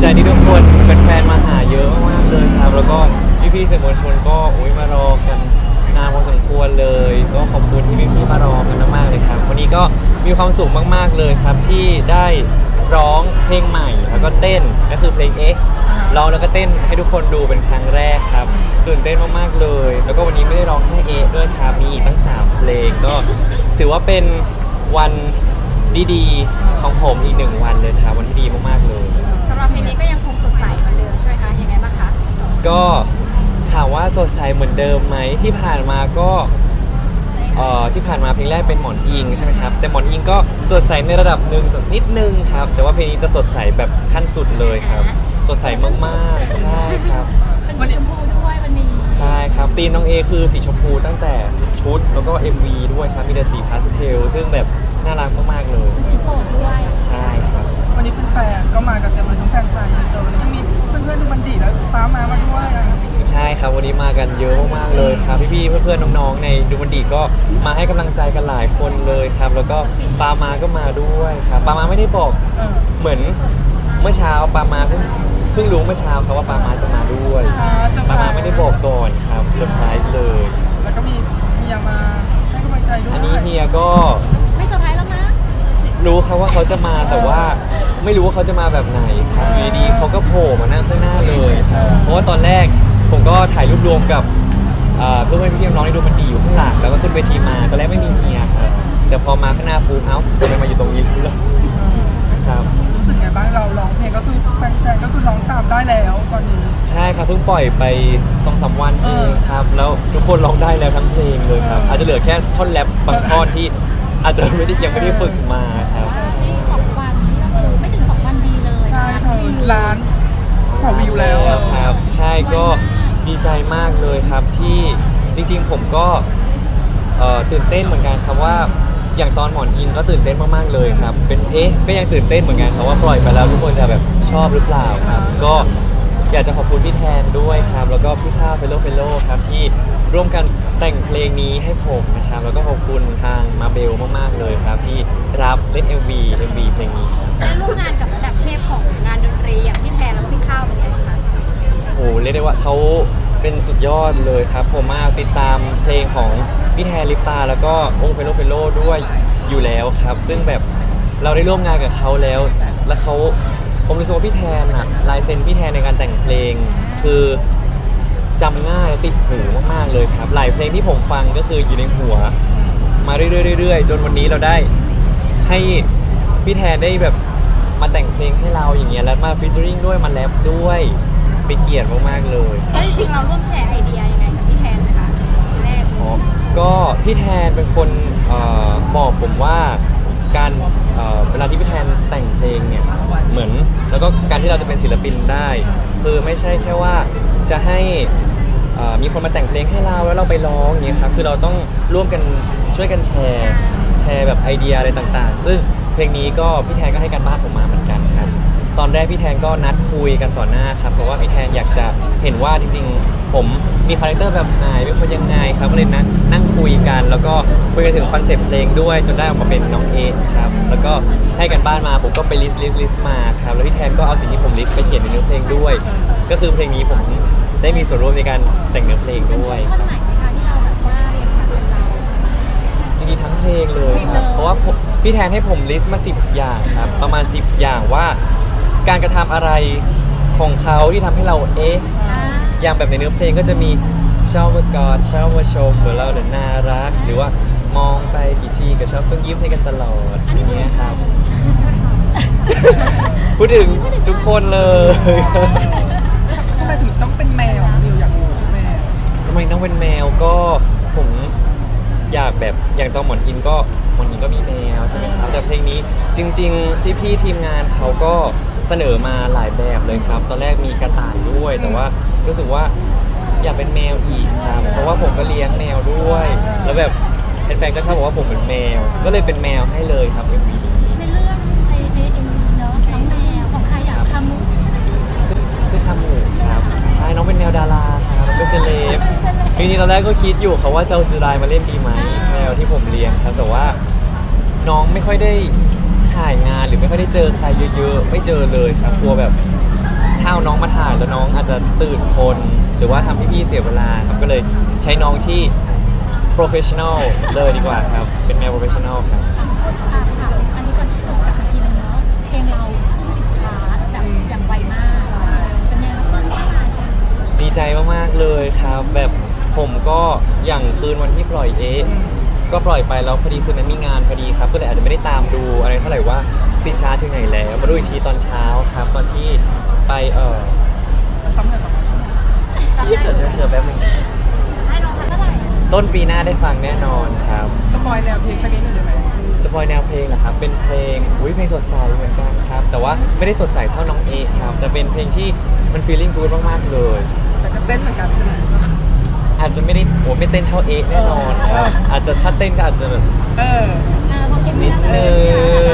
ใจที่ทุกคนเป็นแฟนๆมาหาเยอะมากๆเลยครับ แล้วก็พี่ๆสื่อมวลชนก็อุ้ยมารอกันนานพอสมควรเลย ก็ขอบคุณที่พี่ๆมารอกันมากๆเลยครับ วันนี้ก็มีความสุขมากๆเลยครับที่ได้ร้องเพลงใหม่แล้วก็เต้นก็คือเพลงเอ๊ะร้องแล้วก็เต้นให้ทุกคนดูเป็นครั้งแรกครับตื่นเต้นมากๆเลย แล้วก็วันนี้ไม่ได้ร้องแค่เอ๊ะด้วยครับมีอีกตั้งสามเพลงก็ถือว่าเป็นวันดีๆของผมอีกหนึ่งวันเลยครับวันที่ดีมากๆเลย สำหรับเพลงนี้ก็ยังคงสดใสเหมือนเดิมใช่ไหมคะยังไงบ้างคะก็ถามว่าสดใสเหมือนเดิมไหมที่ผ่านมาก็เอ่อที่ผ่านมาเพลงแรกเป็นหมอนอิงใช่ไหมครับแต่หมอนอิงก็สดใสในระดับหนึ่งสักนิดนึงครับแต่ว่าเพลงนี้จะสดใสแบบขั้นสุดเลยครับ สดใสมากๆใช่ครับ เป็นสีชมพูด้วยวันนี้ใช่ครับธีมน้องเอคือสีชมพูตั้งแต่ชุดแล้วก็ MV ด้วยครับมีแต่สีพาสเทลซึ่งแบบน่ารักมากๆเลย สีโปรดด้วย ใช่ครับวั นนี้แฟนๆก็มากันเต็มเลยทั้งแฟนไทยเตอร์แล้วยังมีเพื่อนๆดูบันดีแล้วตามมามาด้วยอะไรอย่างเงี้ยใช่ครับวันนี้มากันเยอะมากๆเลยครับพี่ๆเพื่อนๆน้องๆในดูมันดีก็มาให้กำลังใจกันหลายคนเลยครับ แล้วก็ปามาก็มาด้วยครับปามาไม่ได้บอกเออเหมือนเมื่อเช้าปามาเพิ่งเพิ่งรู้เมื่อเช้าครับว่าปามาจะมาด้วยอ่าเซอร์ไพรปาส์มาไม่ได้บอกก่อนครับเซอร์ไพรส์เลย แล้วก็มีเมียมาให้กำลังใจด้วยอันนี้เฮียก็ไม่เซอร์ไพรส์แล้วนะรู้ครับว่าเขาจะมาแต่ว่า ไม่รู้ว่าเขาจะมาแบบไหนครับอยู่ดีๆเขาก็โผล่มานั่งข้างหน้าเลยครับเพราะว่าตอนแรกผมก็ถ่ายรูปรวมกับเอ่อเพื่อนๆพี่ๆน้องๆในดูมันดีอยู่ข้างหลังแล้วก็ขึ้นเวทีมาตอนแรกไม่มีเฮียครับแต่พอมาข้างหน้าปุ๊บเอ้าทำไมมาอยู่ตรงนี้แล้วครับ รู้สึกไงบ้างเราร้องเพลงก็คือแฟนๆก็คือร้องตามได้แล้วตอนนี้ ใช่ครับเพิ่งปล่อยไปสองสามวันเองครับ แล้วทุกคนร้องได้แล้วทั้งเพลงเลยครับอาจจะเหลือแค่ท่อนแรปบางท่อนที่อาจจะไม่ได้ยังไม่ได้ฝึกมาครับ นี่สองวันนี่ก็คือไม่ถึงสองวันดีเลย ใช่ เธอร้านขอวิวแล้วครับ ใช่ก็ดีใจมากเลยครับที่จริงๆผมก็เอ่อตื่นเต้นเหมือนกันครับว่าอย่างตอนหมอนอินก็ตื่นเต้นมากๆเลยครับ เป็นเอ๊ะก็ยังตื่นเต้นเหมือนกันครับว่าปล่อยไปแล้วทุกคนจะแบบชอบหรือเปล่าครับ ก็อยากจะขอบคุณพี่แทนด้วยครับ แล้วก็พี่ข้าวเฟลโลเฟลโลครับที่ร่วมกันแต่งเพลงนี้ให้ผมนะครับ แล้วก็ขอบคุณทางมาเบลมากๆเลยครับ ที่รับเล่น MV MV เพลงนี้ครับ ได้ร่วมงานกับ เรียกได้ว่าเขาเป็นสุดยอดเลยครับผมมากติดตามเพลงของพี่แทนลิปตา แล้วก็องค์เฟโลเฟโลด้วยอยู่แล้วครับ ซึ่งแบบเราได้ร่วมงานกับเขาแล้ว แล้วเขาผมรู้สึกว่าพี่แทนอะลายเซ็นพี่แทนในการแต่งเพลง คือจำง่ายและติดหูมากๆเลยครับ หลายเพลงที่ผมฟังก็คืออยู่ในหัว มาเรื่อยๆเรื่อยๆจนวันนี้เราได้ให้พี่แทนได้แบบมาแต่งเพลงให้เราอย่างเงี้ยแล้วมาฟีเจอริงด้วยมาแรปด้วย เป็นเกียรติมากๆเลยแล้วจริงๆเราร่วมแชร์ไอเดียยังไงกับพี่แทนไหมคะทีแรกอ๋อก็พี่แทนเป็นคนเอ่อบอกผมว่าการเอ่อเวลาที่พี่แทนแต่งเพลงเนี่ยเหมือนแล้วก็การที่เราจะเป็นศิลปินได้ คือไม่ใช่แค่ว่าจะให้เอ่อมีคนมาแต่งเพลงให้เราแล้วเราไปร้องอย่างเงี้ยครับคือเราต้องร่วมกันช่วยกันแชร์ แชร์แบบไอเดียอะไรต่างๆ ซึ่งเพลงนี้ก็พี่แทนก็ให้การบ้านผมมาเหมือนกันครับ ตอนแรกพี่แทนก็นัดคุยกันต่อหน้าครับเพราะว่าพี่แทนอยากจะเห็นว่าจริงๆ ผมมีคาแรคเตอร์แบบไหนเป็นคนยังไงครับก็เลยนั่งนั่งคุยกัน แล้วก็คุยกันถึงคอนเซปต์เพลงด้วยจนได้ออกมาเป็นน้องเอครับแล้วก็ให้กันบ้านมาผมก็ไปลิสต์ลิสต์ลิสต์มาครับแล้วพี่แทนก็เอาสิ่งที่ผมลิสต์ไปเขียนในเนื้อเพลงด้วย ก็คือเพลงนี้ผมได้มีส่วนร่วมในการแต่งเนื้อเพลงด้วยคท่อนรับ ไหนคะที่เราแบบว่าเรียนผ่านเรา จริงๆทั้งเพลงเลยครับ เพราะว่าผมพี่แทนให้ผมลิสต์มา 10 อย่างครับ ประมาณ 10 อย่างว่า การกระทำอะไรของเขาที่ทำให้เราเอ๊ะอ่าอย่างแบบในเนื้อเพลงก็จะมีชอบมากอดชอบมาชมเหมือนเราเดินน่ารัก หรือว่ามองไปกี่ทีก็ชอบส่งยิ้มให้กันตลอดอย่างเงี้ยครับ พูดถึงทุกคนเลยทำไมถึงต้องเป็นแมวมิวอยากรู้แมวทำไมต้องเป็นแมวก็ผมอยากแบบอย่างตอนหมอนอินก็หมอนอินก็มีแมวใช่ไหมครับแต่เพลงนี้จริงๆที่พี่ๆทีมงานเขาก็ เสนอมาหลายแบบเลยครับ ตอนแรกมีกระต่ายด้วย แต่ว่ารู้สึกว่าอยากเป็นแมวอีกครับเพราะว่าผมก็เลี้ยงแมวด้วย แล้วแบบแฟนๆก็ชอบบอกว่าผมเป็นแมว ก็เลยเป็นแมวให้เลยครับ MV นี้ในเรื่องในในเอ็มวีเนาะน้องแมวของใครอยากทำมุกใช่ไหมคะคือคามูครับใช่น้องเป็นแมวริงๆตอนแรกก็คิดอยู่ครับว่าจะเอาจือรายมาเล่นดีไหมแมวที่ผมเลี้ยงครับแต่ว่าน้องไม่ค่อยได้ ถ่ายงานหรือไม่ค่อยได้เจอใครเยอะๆ ไม่เจอเลยครับกลัวแบบถ้าเอาน้องมาถ่ายแล้วน้องอาจจะตื่นคน หรือว่าทำให้พี่เสียเวลาครับก็เลยใช้น้องที่ professional เลยดีกว่าครับ เป็นแมว professional ครับ อ่าค่ะอันนี้ก่อนที่ตกกลับมาทีนึงเนาะเพลงเราขึ้นติดชาร์ตแบบอย่างไวมากเป็นไงบ้างต้นที่มาดีใจมากๆเลยครับ แบบผมก็อย่างคืนวันที่ปล่อยเอะ ก็ปล่อยไปแล้วพอดีคืนนั้นมีงานพอดีครับก็เลยอาจจะไม่ได้ตามดูอะไรเท่าไหร่ว่าติดชาร์ตถึงไหนแล้วมาดูอีกทีตอนเช้าครับ ตอนที่ไปเออซ้ำเลยซ้ำเลยจำเดี๋ได้ยวจะเจอแป๊บนึงให้น้องทำเท่าไหร่ต้นปีหน้าได้ฟังแน่นอนครับสปอยแนวเพลงสักนิดหนึ่งได้ไหมสปอยแนวเพลงนะครับเป็นเพลงอุ้ยเพลงสดใสเหมือนกันครับ แต่ว่าไม่ได้สดใสเท่าน้องเอครับแต่เป็นเพลงที่มันฟีลลิ่งกูดมากๆเลยแต่ก็เต้นเหมือนกันใช่ไหม อาจจะไม่ได้โอ้ไม่เต้นเท่าเอะแน่นอนครับ อาจจะถ้าเต้นก็อาจจะแบบเออเออพอเก็ตนิดนึ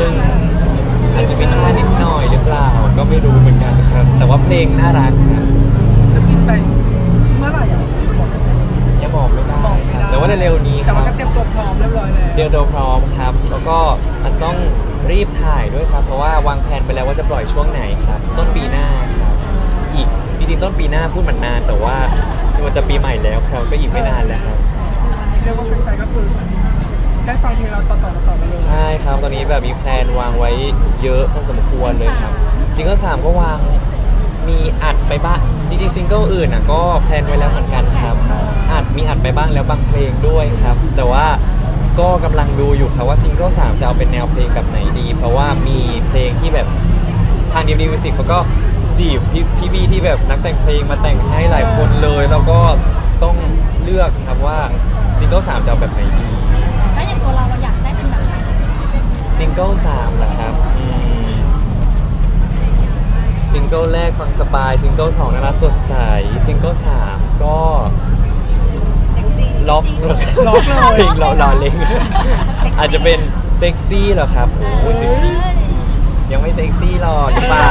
งอาจจะมีท่านิดหน่อยหรือเปล่า ก็ไม่รู้เหมือนกันครับ แต่ว่าเพลงน่ารักครับจะบินไปเมื่อไหร่อะบอกไม่ได้ยังบอกไม่ได้บอกไม่ครับได้แต่ว่าเร็วๆนี้คแต่รับว่าก็เตรียมตัวพร้อมเรียบร้อยแล้วเตรียมตัวพร้อมครับ แล้วก็อาจจะต้องรีบถ่ายด้วยครับ เพราะว่าวางแผนไปแล้วว่าจะปล่อยช่วงไหนครับ ต้นปีหน้าครับ อีก จริงๆต้นปีหน้าพูดเหมือนนาน แต่ว่ามันจะปีใหม่แล้วครับก็อีกไม่นานแล้วครับ เรียกว่าแฟนๆก็คือได้ฟังเพลงเราต่อๆต่อๆกันเลยใช่ครับตอนนี้แบบมีแพลนวางไว้เยอะพอสมควรเลยครับซิงเกิลสามก็วางมีอัดไปบ้างจริงๆซิงเกิลอื่นอะก็แพลนไว้แล้วเหมือนกันครับอัดมีอัดไปบ้างแล้วบางเพลงด้วยครับ แต่ว่าก็กำลังดูอยู่ครับว่าซิงเกิลสามจะเอาเป็นแนวเพลงแบบไหนดี เพราะว่ามีเพลงที่แบบทางดีดีมิวสิกเขาก็ จีบพี่พี่พี่ที่แบบนักแต่งเพลงมาแต่งให้หลายคนเลยแล้วก็ต้องเลือกครับว่าซิงเกิลสามจะเอาแบบไหนดีแล้วอย่างตัวเราเราอยากได้เป็นแบบไหนซิงเกิลสามเหรอครับอืมซิงเกิลแรกฟังสบายซิงเกิลสองน่ารักสดใสซิงเกิลสามก็เซ็กซี่ล็อกล็อกเลยเพลงรอรอเล็งอาจจะเป็นเซ็กซี่เหรอครับโอ้ยเซ็กซี่ ยังไม่เซ็กซี่หรอกหรือเปล่า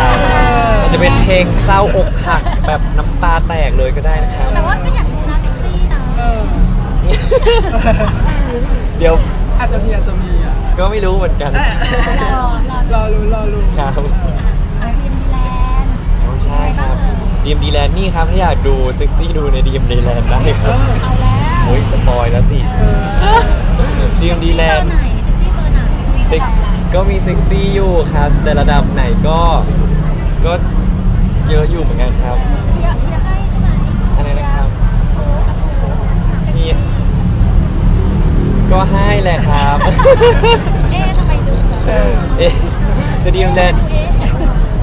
อาจจะเป็นเพลงเศร้าอกหักแบบน้ำตาแตกเลยก็ได้นะครับ แต่ว่าก็อยากดูนะเซ็กซี่นะเออ เดี๋ยวอาจจะมีอาจจะมีอะก็ไม่รู้เหมือนกันรอรอรอรู้รอรู้ครับอะทีมแลนด์อ๋อใช่ครับดีมดีแลนด์นี่ครับถ้าอยากดูเซ็กซี่ดูในดีมดีแลนด์ได้คเอรับอเอาแล้วโอ้ยสปอยแล้วสิเออดีมดีแลนด์เซ็กซี่เบอร์ไหนเซ็กซี่เซ็เบอกร์ไหน ก็มีเซ็กซี่อยู่ครับ แต่ระดับไหนก็ก็เยอะอยู่เหมือนกันครับอยากอยากให้ใช่ไหมอะไรนะครับโอ้กับโอ้เซ็กนี่ซี่ก็ให้แหละครับ เอ๊ะทำไมดูเออเอ๊ะแต่ดีมแลนด์เอ๊ะ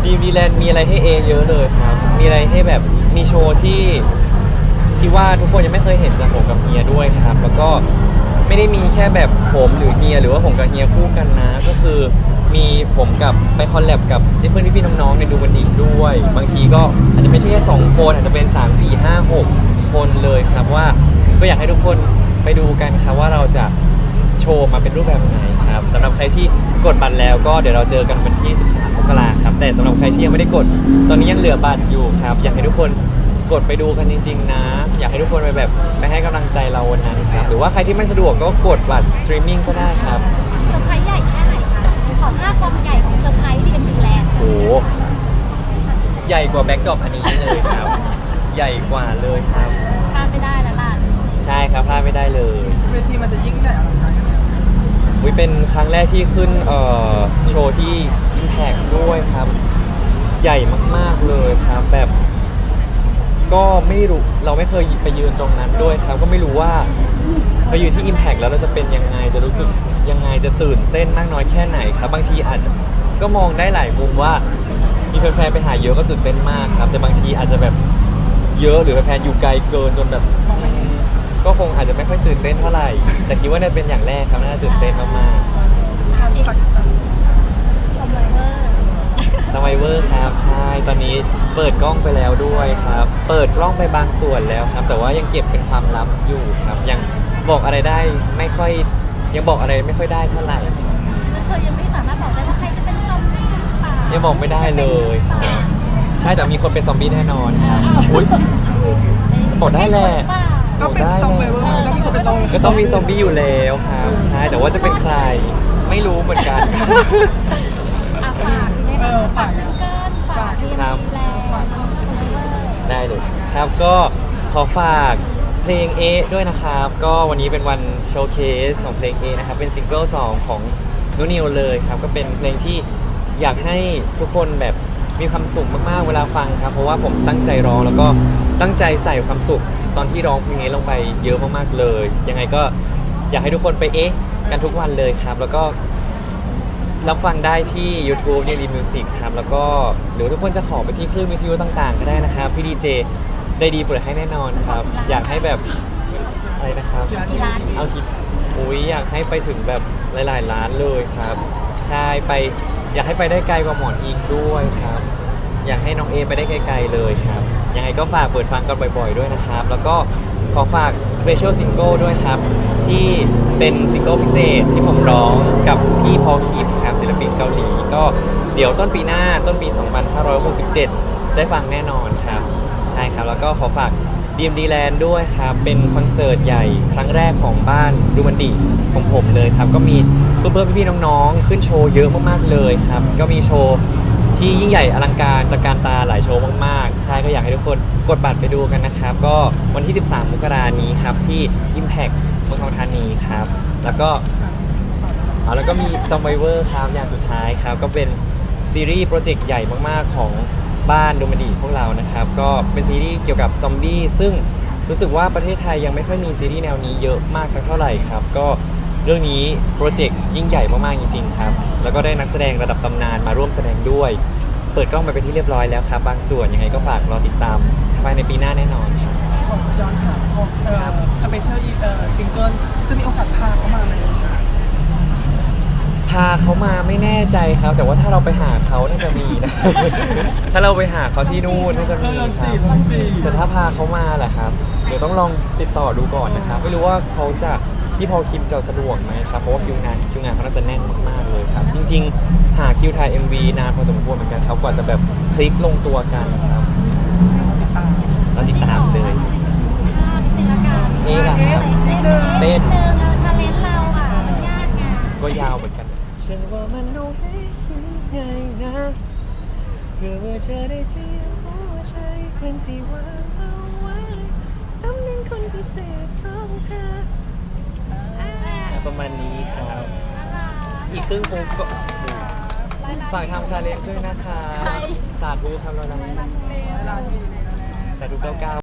ดีมดีแลนด์มีอะไรให้เอเยอะเลยครับ มีอะไรให้แบบมีโชว์ที่คิดว่าทุกคนยังไม่เคยเห็นจากผมกับเฮียด้วยครับ แล้วก็ ไม่ได้มีแค่แบบผมหรือเฮียหรือว่าผมกับเฮียคู่กันนะ ก็คือมีผมกับไปคอลแลบกับเพื่อนพี่ๆน้องๆในดูบันดีด้วย บางทีก็อาจจะไม่ใช่แค่สองคนอาจจะเป็น 3 4 5 6 คนเลยครับว่าก็อยากให้ทุกคนไปดูกันครับว่าเราจะโชว์มาเป็นรูปแบบไหนครับสำหรับใครที่กดบัตรแล้วก็เดี๋ยวเราเจอกันวันที่ 13มกราครับแต่สำหรับใครที่ยังไม่ได้กด ตอนนี้ยังเหลือบัตรอยู่ครับ อยากให้ทุกคน กดไปดูกันจริง ๆ นะ อยากให้ทุกคนไปแบบไปให้กำลังใจเราวันนั้นครับหรือว่าใครที่ไม่สะดวกก็กดบัตรสตรีมมิ่งก็ได้ครับ เซอร์ไพรส์ใหญ่แค่ไหนคะขอภาพความใหญ่ของเซอร์ไพรส์ที่เป็นดีแลนด์โอ้โหใหญ่กว่าแบ็กดรอปอันนี้เลยครับ ใหญ่กว่าเลยครับ พลาดไม่ได้แล้วล่ะใช่ครับพลาดไม่ได้เลยเวทีมันจะยิ่งใหญ่อลังการขนาดไหนวิเป็นครั้งแรกที่ขึ้นเอ่อโชว์ที่ Impact ด้วยครับ ใหญ่มากๆเลยครับ แบบ ก็ไม่รู้เราไม่เคยไปยืนตรงนั้นด้วยครับก็ไม่รู้ว่าไปยืนที่ Impact แล้วเราจะเป็นยังไงจะรู้สึกยังไงจะตื่นเต้นมากน้อยแค่ไหนครับบางทีอาจจะก็มองได้หลายมุมว่า มีแฟนๆไปหาเยอะก็ตื่นเต้นมากครับแต่บางทีอาจจะแบบเยอะหรือแฟนๆอยู่ไกลเกินจนแบบก็คงอาจจะไม่ค่อยตื่นเต้นเท่าไหร่ แต่คิดว่าน่าจะเป็นอย่างแรกครับน่าจะตื่นเต้นมากๆ สัก สมัยเวอร์ สไ i เวอร์ครับใช่ตอนนี้เปิดกล้องไปแล้วด้วยครับ เปิดกล้องไปบางส่วนแล้วครับ แต่ว่ายังเก็บเป็นความลับอยู่ครับ ยังบอกอะไรได้ไม่ค่อยยังบอกอะไรไม่ค่อยได้เท่าไหร่แล้วเธอยังไม่สามารถบอกได้ว่าใครจะเป็นซอมบี้หรือเปล่ายังบอกไม่ได้เลยครับใช่แต่มีคนเป็นซอมบี้แน่นอนครับอุ้ยบอกได้แหละเปล่าก็เป็นซอมเบอร์มันก็มีคนเป็นลมก็ต้องมีซอมบี้อยู่แล้วครับใช่แต่ว่าจะเป็นใครไม่รู้เหมือนกัน อาฝากได้ไหม เออฝากซิงเกิลฝากที่ครับแลนด์ได้เลยครับก็ขอฝากเพลงเอด้วยนะครับ ก็วันนี้เป็นวันโชว์เคสของเพลงเอนะครับ เป็นซิงเกิล2ของนุนิวเลยครับ ก็เป็นเพลงที่อยากให้ทุกคนแบบมีความสุขมากๆเวลาฟังครับ เพราะว่าผมตั้งใจร้องแล้วก็ตั้งใจใส่ความสุขตอนที่ร้องเพลงนี้ลงไปเยอะมากๆเลย ยังไงก็อยากให้ทุกคนไปเอ๊ะกันทุกวันเลยครับ แล้วก็ รับฟังได้ที่ YouTube เนี่ยดีมิวสิกครับ แล้วก็หรือทุกคนจะขอไปที่คลื่นวิทยุต่างๆ ก็ได้นะครับพี่ดีเจใจดีเปิดให้แน่นอนครับ อยากให้แบบอะไรนะครับ ที่ร้านเอาคิดอุ้ยอยากให้ไปถึงแบบหลายๆล้านเลยครับ ใช่ไปอยากให้ไปได้ไกลกว่าหมอนอิงด้วยครับ อยากให้น้องเอไปได้ไกลๆเลยครับ ยังไงก็ฝากเปิดฟังกันบ่อยๆด้วยนะครับ แล้วก็ขอฝากสเปเชียลซิงเกิลด้วยครับ ที่เป็นซิงเกิลพิเศษที่ผมร้องกับพี่พอลคิมครับศิลปินเกาหลี ก็เดี๋ยวต้นปีหน้าต้นปี 2567 ได้ฟังแน่นอนครับ ใช่ครับ แล้วก็ขอฝาก DMD Land ด้วยครับ เป็นคอนเสิร์ตใหญ่ครั้งแรกของบ้านดูมันดีของผมเลยครับ ก็มีเพื่อนๆพี่ๆน้องๆ ขึ้นโชว์เยอะมากๆเลยครับ ก็มีโชว์ ที่ยิ่งใหญ่อลังการตระการตาหลายโชว์มากๆ ใช่ก็อยากให้ทุกคนกดบัตรไปดูกันนะครับ ก็วันที่ 13 มกรานี้ครับ ที่ Impact เมืองทองธานีครับ แล้วก็เอาแล้วก็มี Survivor ครับอย่างสุดท้ายครับ ก็เป็นซีรีส์โปรเจกต์ใหญ่มากๆ ของบ้านดูมันดีพวกเรานะครับ ก็เป็นซีรีส์เกี่ยวกับซอมบี้ซึ่งรู้สึกว่าประเทศไทยยังไม่ค่อยมีซีรีส์แนวนี้เยอะมากสักเท่าไหร่ครับ ก็ เรื่องนี้โปรเจกต์ยิ่งใหญ่มากๆจริงๆครับ แล้วก็ได้นักแสดงระดับตำนานมาร่วมแสดงด้วย เปิดกล้องไปเป็นที่เรียบร้อยแล้วครับ บางส่วนยังไงก็ฝากรอติดตามภายในปีหน้าแน่นอนครับของจอห์นถามพวกเอ่อสเปเชียลเอ่อซิงเกิลจะมีโอกาสพาเขามาไหมพาเขามาไม่แน่ใจครับ แต่ว่าถ้าเราไปหาเขาน่าจะมีนะ ถ้าเราไปหาเขาที่นู่นน่าจะเอมีอลองคจีรับบลองจีบแต่ถ้าพาเขามาแหละครับ เดี๋ยวต้องลองติดต่อดูก่อนนะครับ ไม่รู้ว่าเขาจะ พี่พอลคิมจะสะดวกไหมครับเพราะว่าคิวงานคิวงานเขาน่าจะแน่นมากๆเลยครับ จริง ๆ หาคิวถ่าย MV นานพอสมควรเหมือนกันครับกว่าจะแบบคลิกลงตัวกันครับอ่าเราติดตามเลยภาพเป็นละกันนี่ครับเต้นเต้นเดินเราชาเลนจ์เราอะยากไงก็ยาวเหมือนกันฉันว่ามันโอเคง่ายนะเพื่อว่าเธอได้เตรียมหัวใจเป็นที่วางเอาไว้ตำแหน่งคนพิเศษของเธอ ประมาณนี้ครับ อีกครึ่งโค้งก็ฝากทำชาเลนจ์ด้วยนะคะ สาธุครับเราทำแต่ดูเก้า